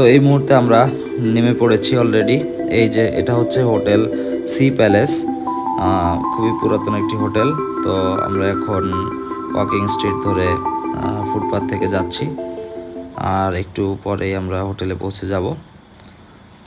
তো এই মুহূর্তে আমরা নেমে পড়েছি অলরেডি এই যে এটা হচ্ছে হোটেল সি প্যালেস খুবই পুরাতন একটি হোটেল। তো আমরা এখন ওয়াকিং স্ট্রিট ধরে ফুটপাথ থেকে যাচ্ছি। আর একটু পরেই আমরা হোটেলে পৌঁছে যাব।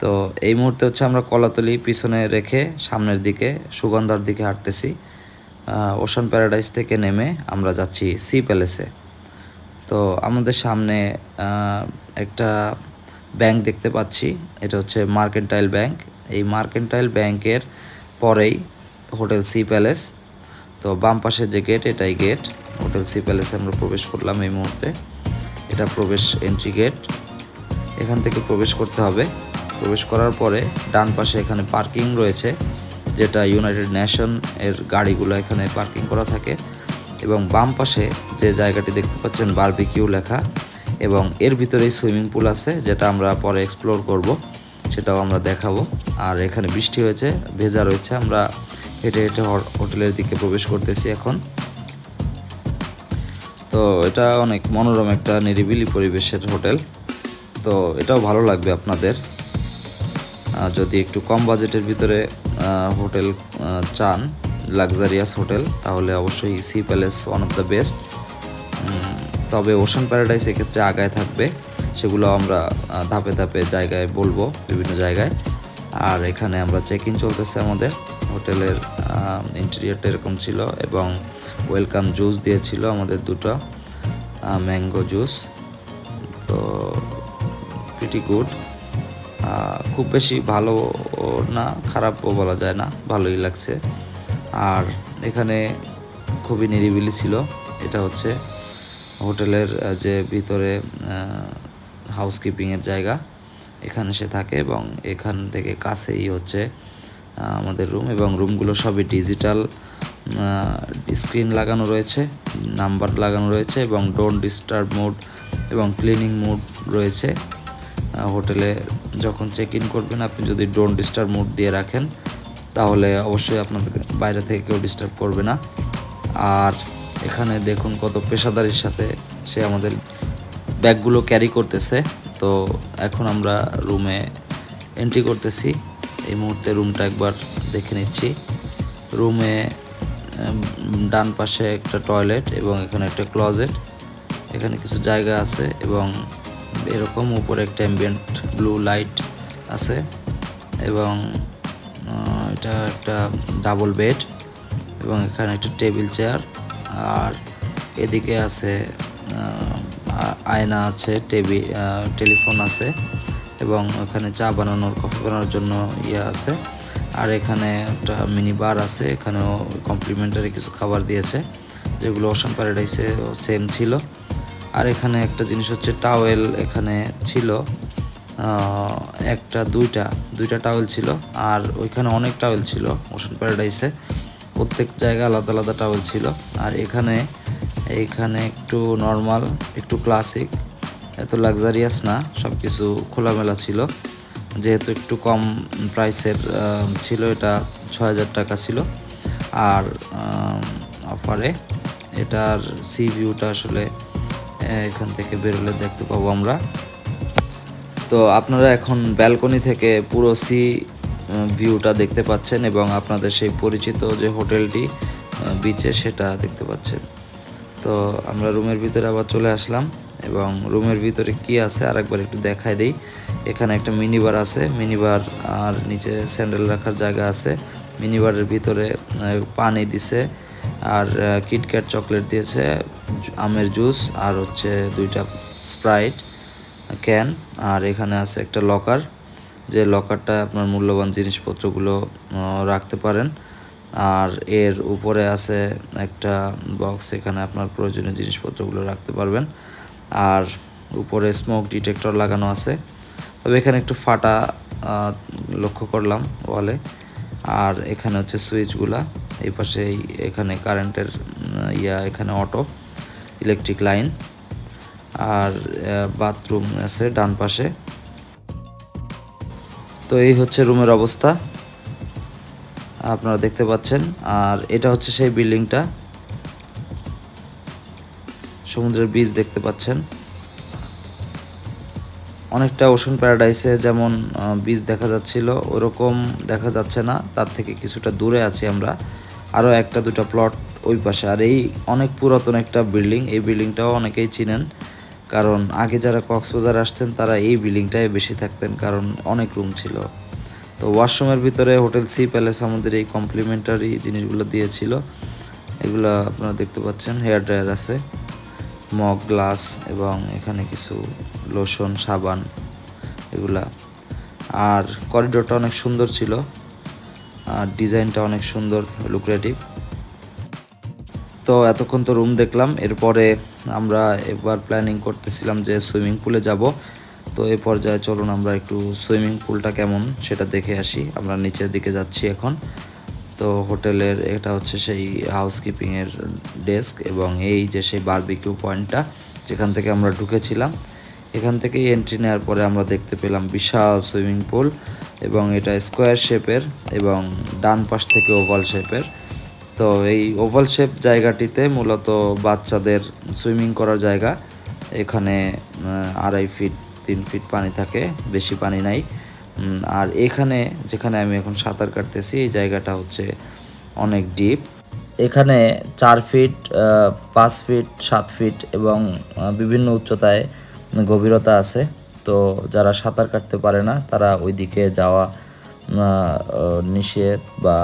তো এই মুহূর্তে হচ্ছে আমরা কলাতলি পিছনে রেখে সামনের দিকে, সুগন্ধার দিকে হাঁটতেছি। ওশান প্যারাডাইস থেকে নেমে আমরা যাচ্ছি সি প্যালেসে তো আমাদের সামনে একটা ব্যাংক দেখতে পাচ্ছি। এটা হচ্ছে মার্কেন্টাইল ব্যাংক। এই মার্কেন্টাইল ব্যাংকের পরেই হোটেল সি প্যালেস। তো বাম পাশের যে গেট, এটাই গেট। হোটেল সি প্যালেসে আমরা প্রবেশ করলাম এই মুহূর্তে। এটা প্রবেশ এন্ট্রি গেট। এখান থেকে প্রবেশ করতে হবে। প্রবেশ করার পরে ডান পাশে এখানে পার্কিং রয়েছে, যেটা ইউনাইটেড নেশন এর গাড়িগুলো এখানে পার্কিং করা থাকে। এবং বাম পাশে যে জায়গাটি দেখতে পাচ্ছেন, বারবিকিউ লেখা। এবং এর ভিতরেই সুইমিং পুল আছে, যেটা আমরা পরে এক্সপ্লোর করব, সেটাও আমরা দেখাবো। আর এখানে বৃষ্টি হয়েছে, ভেজা রয়েছে, আমরা হেঁটে হেঁটে হোটেলের দিকে প্রবেশ করতেছি এখন। তো এটা অনেক মনোরম একটা নিরিবিলি পরিবেশের হোটেল, তো এটাও ভালো লাগবে আপনাদের। যদি একটু কম বাজেটের ভিতরে হোটেল চান লাক্সারিয়াস হোটেল, তাহলে অবশ্যই sea palace one of the best তবে ওশান প্যারাডাইস এক্ষেত্রে আগায় থাকবে। সেগুলো আমরা ধাপে ধাপে জায়গায় বলব, বিভিন্ন জায়গায়। আর এখানে আমরা চেক ইন চলতেছে আমাদের। হোটেলের ইন্টেরিয়রটা এরকম ছিল এবং ওয়েলকাম জুস দিয়েছিল আমাদের দুটো ম্যাঙ্গো জুস তো প্রিটি গুড খুব বেশি ভালো না, খারাপও বলা যায় না, ভালোই লাগছে। আর এখানে খুবই নিরিবিলি ছিল, এটা হচ্ছে হোটেলের যে ভিতরে হাউসকিপিংয়ের জায়গা, এখানে সে থাকে এবং এখান থেকে কাছেই হচ্ছে আমাদের রুম এবং রুমগুলো সবই ডিজিটাল স্ক্রিন লাগানো রয়েছে নাম্বার লাগানো রয়েছে এবং ডোন্ট ডিস্টার্ব মোড এবং ক্লিনিং মোড রয়েছে। হোটেলে যখন চেক ইন করবেন, আপনি যদি ডোন্ট ডিস্টার্ব মোড দিয়ে রাখেন, তাহলে অবশ্যই আপনাদের বাইরে থেকে কেউ ডিস্টার্ব করবে না। আর এখানে দেখুন কত পেশাদারির সাথে সে আমাদের ব্যাগগুলো ক্যারি করতেছে। তো এখন আমরা রুমে এন্ট্রি করতেছি। এই মুহূর্তে রুমটা একবার দেখে নিচ্ছি। রুমে ডান পাশে একটা টয়লেট এবং এখানে একটা ক্লজেট এখানে কিছু জায়গা আছে এবং এরকম উপরে একটা অ্যাম্বিয়েন্ট ব্লু লাইট আছে এবং এটা একটা ডাবল বেড এবং এখানে একটা টেবিল চেয়ার আর এদিকে আছে আয়না আছে, টেবি টেলিফোন আছে এবং ওখানে চা বানানোর, কফি বানানোর জন্য ইয়ে আছে। আর এখানে একটা মিনি বার আছে, এখানেও কমপ্লিমেন্টারি কিছু খাবার দিয়েছে, যেগুলো ওশান প্যারাডাইসে সেম ছিল। আর এখানে একটা জিনিস হচ্ছে টাওয়েল এখানে ছিল একটা, দুইটা দুইটা টাওয়েল ছিল, আর ওইখানে অনেক টাওয়েল ছিল ওশান প্যারাডাইসে। প্রত্যেক জায়গায় আলাদা আলাদা টাওয়েল ছিল। আর এখানে এইখানে একটু নর্মাল একটু ক্লাসিক এত লাক্সারিয়াস না সব কিছু খোলামেলা ছিল। যেহেতু একটু কম প্রাইসের ছিল, এটা ছয় হাজার টাকা ছিল। আর অফারে এটার সি ভিউটা আসলে এখান থেকে বেরোলে দেখতে পাবো আমরা। তো আপনারা এখন ব্যালকনি থেকে পুরো সি ভিউটা দেখতে পাচ্ছেন এবং আপনাদের সেই পরিচিত যে হোটেলটি বিচে সেটা দেখতে পাচ্ছেন। তো আমরা রুমের ভিতরে আবার চলে আসলাম এবং রুমের ভিতরে কি আছে আরেকবার একটু দেখাই দিই। এখানে একটা মিনি বার আছে মিনি বার আর নিচে স্যান্ডেল রাখার জায়গা আছে। মিনি বারের ভিতরে পানি দিছে আর কিটক্যাট চকলেট দিয়েছে আমের জুস আর হচ্ছে দুইটা স্প্রাইট ক্যান আর এখানে আছে একটা লকার যে লকারটা আপনার মূল্যবান জিনিসপত্রগুলো রাখতে পারেন। আর এর উপরে আছে একটা বক্স এখানে আপনার প্রয়োজনীয় জিনিসপত্রগুলো রাখতে পারবেন। আর উপরে স্মোক ডিটেক্টর লাগানো আছে। তবে এখানে একটু ফাটা লক্ষ্য করলাম ওয়ালে আর এখানে হচ্ছে সুইচগুলা এই পাশে এখানে কারেন্টের ইয়া, এখানে অটো ইলেকট্রিক লাইন আর বাথরুম আছে ডান পাশে। তো এই হচ্ছে রুমের অবস্থা, আপনারা দেখতে পাচ্ছেন। আর এটা হচ্ছে সেই বিল্ডিংটা, সমুদ্রের বীজ দেখতে পাচ্ছেন। অনেকটা ওশন প্যারাডাইসে যেমন বীজ দেখা যাচ্ছিল, ওরকম দেখা যাচ্ছে না। তার থেকে কিছুটা দূরে আছি আমরা। আরও একটা দুটা প্লট ওই পাশে। আর এই অনেক পুরাতন একটা বিল্ডিং, এই বিল্ডিংটাও অনেকেই চিনেন। কারণ আগে যারা কক্সবাজার আসতেন, তারা এই বিল্ডিংটায় বেশি থাকতেন কারণ অনেক রুম ছিল। তো ওয়াশরুমের ভিতরে হোটেল সি, প্যালেস আমাদের এই কমপ্লিমেন্টারি জিনিসগুলো দিয়েছিল। এগুলো আপনারা দেখতে পাচ্ছেন, হেয়ার ড্রায়ার আছে, মগ, গ্লাস এবং এখানে কিছু লোশন, সাবান এগুলা। আর করিডোরটা অনেক সুন্দর ছিল, আর ডিজাইনটা অনেক সুন্দর, লুক্রেটিভ। তো এতক্ষণ তো রুম দেখলাম, এরপরে আমরা এবার প্ল্যানিং করতেছিলাম যে সুইমিং পুলে যাব। তো এ পর্যায়ে চলুন আমরা একটু সুইমিং পুলটা কেমন সেটা দেখে আসি। আমরা নিচের দিকে যাচ্ছি এখন। তো হোটেলের এটা হচ্ছে সেই হাউসকিপিংয়ের ডেস্ক এবং এই যে সেই বারবিকিউ পয়েন্টটা যেখান থেকে আমরা ঢুকেছিলাম। এখান থেকেই এন্ট্রি নেওয়ার পরে আমরা দেখতে পেলাম বিশাল সুইমিং পুল এবং এটা স্কোয়ার শেপের এবং ডান পাশ থেকে ওভাল শেপের তো এই ওভাল শেপ জায়গাটিতে মূলত বাচ্চাদের সুইমিং করার জায়গা। এখানে আড়াই ফিট তিন ফিট পানি থাকে, বেশি পানি নাই। আর এখানে, যেখানে আমি এখন সাঁতার কাটতেছি, এই জায়গাটা হচ্ছে অনেক ডিপ এখানে চার ফিট পাঁচ ফিট সাত ফিট এবং বিভিন্ন উচ্চতায় গভীরতা আছে। তো যারা সাঁতার কাটতে পারে না, তারা ওইদিকে যাওয়া নিষেধ বা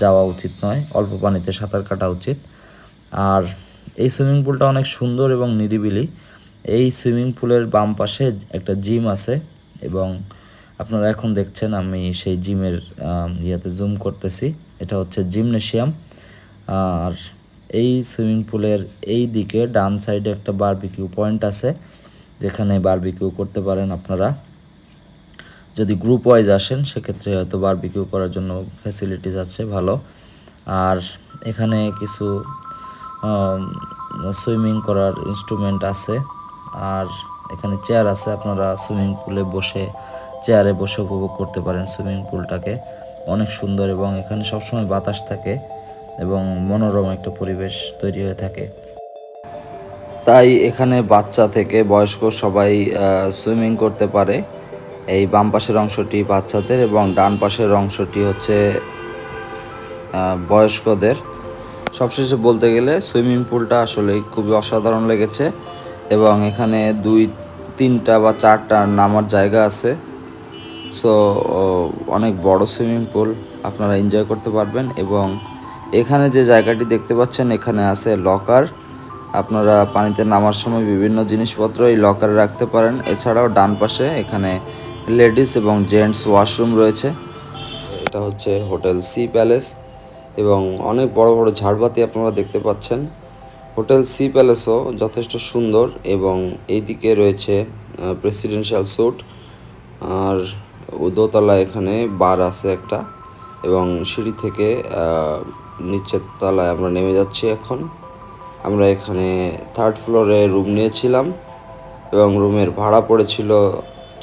যাওয়া উচিত নয়, অল্প পানিতে সাঁতার কাটা উচিত। আর এই সুইমিং পুলটা অনেক সুন্দর এবং নিরিবিলি। এই সুইমিং পুলের বাম পাশে একটা জিম আছে এবং আপনারা এখন দেখছেন আমি সেই জিমের ইয়েতে জুম করতেছি। এটা হচ্ছে জিমনেশিয়াম। আর এই সুইমিং পুলের এই দিকে ডান সাইডে একটা বারবিকিউ পয়েন্ট আছে, যেখানে বারবিকিউ করতে পারেন আপনারা। যদি গ্রুপ ওয়াইজ আসেন, সেক্ষেত্রে হয়তো বারবিকিউ করার জন্য ফ্যাসিলিটিস আছে, ভালো। আর এখানে কিছু সুইমিং করার ইনস্ট্রুমেন্ট আছে। আর এখানে চেয়ার আছে, আপনারা সুইমিং পুলে বসে চেয়ারে বসে উপভোগ করতে পারেন সুইমিং পুলটাকে অনেক সুন্দর এবং এখানে সবসময় বাতাস থাকে এবং মনোরম একটা পরিবেশ তৈরি হয়ে থাকে। তাই এখানে বাচ্চা থেকে বয়স্ক সবাই সুইমিং করতে পারে। এই বাম পাশের অংশটি বাচ্চাদের এবং ডান পাশের অংশটি হচ্ছে বয়স্কদের। সবশেষে বলতে গেলে সুইমিং পুলটা আসলে খুবই অসাধারণ লেগেছে এবং এখানে দুই, তিনটা বা চারটা নামার জায়গা আছে। সো অনেক বড় সুইমিং পুল আপনারা এনজয় করতে পারবেন এবং এখানে যে জায়গাটি দেখতে পাচ্ছেন, এখানে আছে লকার। আপনারা পানিতে নামার সময় বিভিন্ন জিনিসপত্র এই লকারে রাখতে পারেন। এছাড়াও ডান পাশে এখানে লেডিস এবং জেন্টস ওয়াশরুম রয়েছে। এটা হচ্ছে হোটেল সি প্যালেস এবং অনেক বড় বড় ঝাড়বাতি আপনারা দেখতে পাচ্ছেন। হোটেল সি প্যালেসও যথেষ্ট সুন্দর এবং এইদিকে রয়েছে প্রেসিডেন্সিয়াল স্যুট আর ও দোতলা এখানে বার আছে একটা এবং সিঁড়ি থেকে নিচের তলায় আমরা নেমে যাচ্ছি এখন। আমরা এখানে থার্ড ফ্লোরে রুম নিয়েছিলাম এবং রুমের ভাড়া পড়েছিল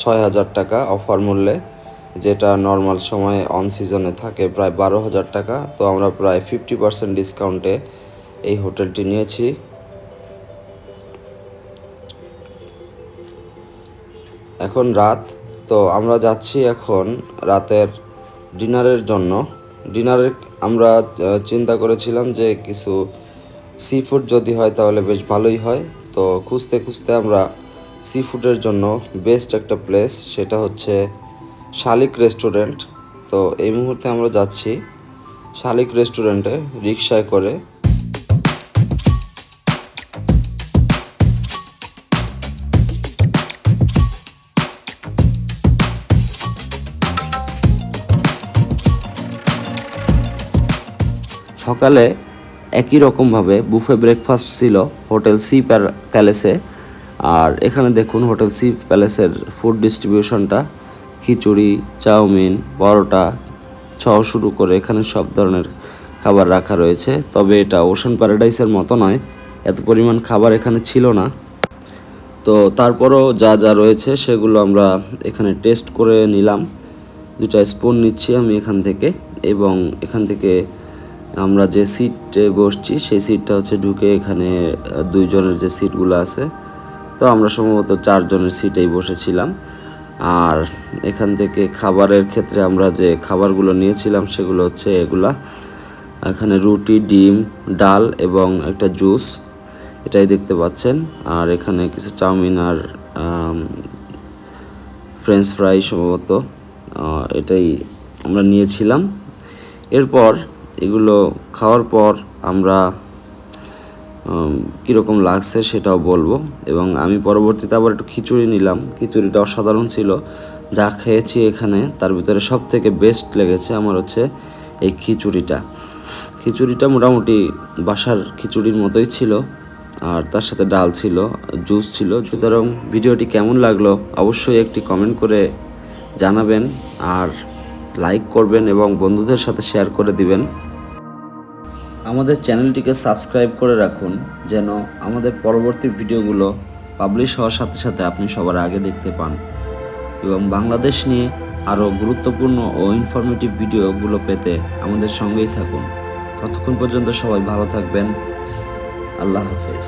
ছয় হাজার টাকা অফার মূল্যে, যেটা নর্মাল সময়ে অন সিজনে থাকে প্রায় বারো হাজার টাকা। তো আমরা প্রায় ফিফটি পার্সেন্ট ডিসকাউন্টে এই হোটেলটি নিয়েছি। এখন রাত, তো আমরা যাচ্ছি এখন রাতের ডিনারের জন্য। ডিনারে আমরা চিন্তা করেছিলাম যে কিছু সি ফুড যদি হয় তাহলে বেশ ভালোই হয়। তো খুঁজতে খুঁজতে আমরা সি ফুডের জন্য বেস্ট একটা প্লেস সেটা হচ্ছে শালিক রেস্টুরেন্ট তো এই মুহূর্তে আমরা যাচ্ছি শালিক রেস্টুরেন্টে রিক্সায় করে। সকালে একই রকমভাবে বুফে ব্রেকফাস্ট ছিল হোটেল সি প্যালেসে আর এখানে দেখুন হোটেল সি প্যালেসের ফুড ডিস্ট্রিবিউশনটা খিচুড়ি, চাউমিন, পরোটা সহ শুরু করে এখানে সব ধরনের খাবার রাখা রয়েছে। তবে এটা ওশান প্যারাডাইসের মতো নয়, এত পরিমাণ খাবার এখানে ছিল না। তো তারপরও যা যা রয়েছে সেগুলো আমরা এখানে টেস্ট করে নিলাম। দুটা স্পুন নিচ্ছি আমি এখান থেকে এবং এখান থেকে আমরা যে সিটে বসছি, সেই সিটটা হচ্ছে ঢুকে এখানে দুইজনের যে সিটগুলো আছে তো আমরা সম্ভবত চারজনের সিটেই বসেছিলাম। আর এখান থেকে খাবারের ক্ষেত্রে আমরা যে খাবারগুলো নিয়েছিলাম সেগুলো হচ্ছে এগুলা। এখানে রুটি, ডিম, ডাল এবং একটা জুস, এটাই দেখতে পাচ্ছেন। আর এখানে কিছু চাউমিন আর ফ্রেঞ্চ ফ্রাই সম্ভবত এটাই আমরা নিয়েছিলাম। এরপর এগুলো খাওয়ার পর আমরা কীরকম লাগছে সেটাও বলব। এবং আমি পরবর্তীতে আবার একটু খিচুড়ি নিলাম। খিচুড়িটা অসাধারণ ছিল। যা খেয়েছি এখানে, তার ভিতরে সব থেকে বেস্ট লেগেছে আমার হচ্ছে এই খিচুড়িটা। খিচুড়িটা মোটামুটি বাসার খিচুড়ির মতোই ছিল। আর তার সাথে ডাল ছিল জুস ছিল। সুতরাং ভিডিওটি কেমন লাগল অবশ্যই একটি কমেন্ট করে জানাবেন। আর লাইক করবেন এবং বন্ধুদের সাথে শেয়ার করে দিবেন। আমাদের চ্যানেলটিকে সাবস্ক্রাইব করে রাখুন, যেন আমাদের পরবর্তী ভিডিওগুলো পাবলিশ হওয়ার সাথে সাথে আপনি সবার আগে দেখতে পান। এবং বাংলাদেশ নিয়ে আরও গুরুত্বপূর্ণ ও ইনফরমেটিভ ভিডিওগুলো পেতে আমাদের সঙ্গেই থাকুন। ততক্ষণ পর্যন্ত সবাই ভালো থাকবেন। আল্লাহ হাফেজ।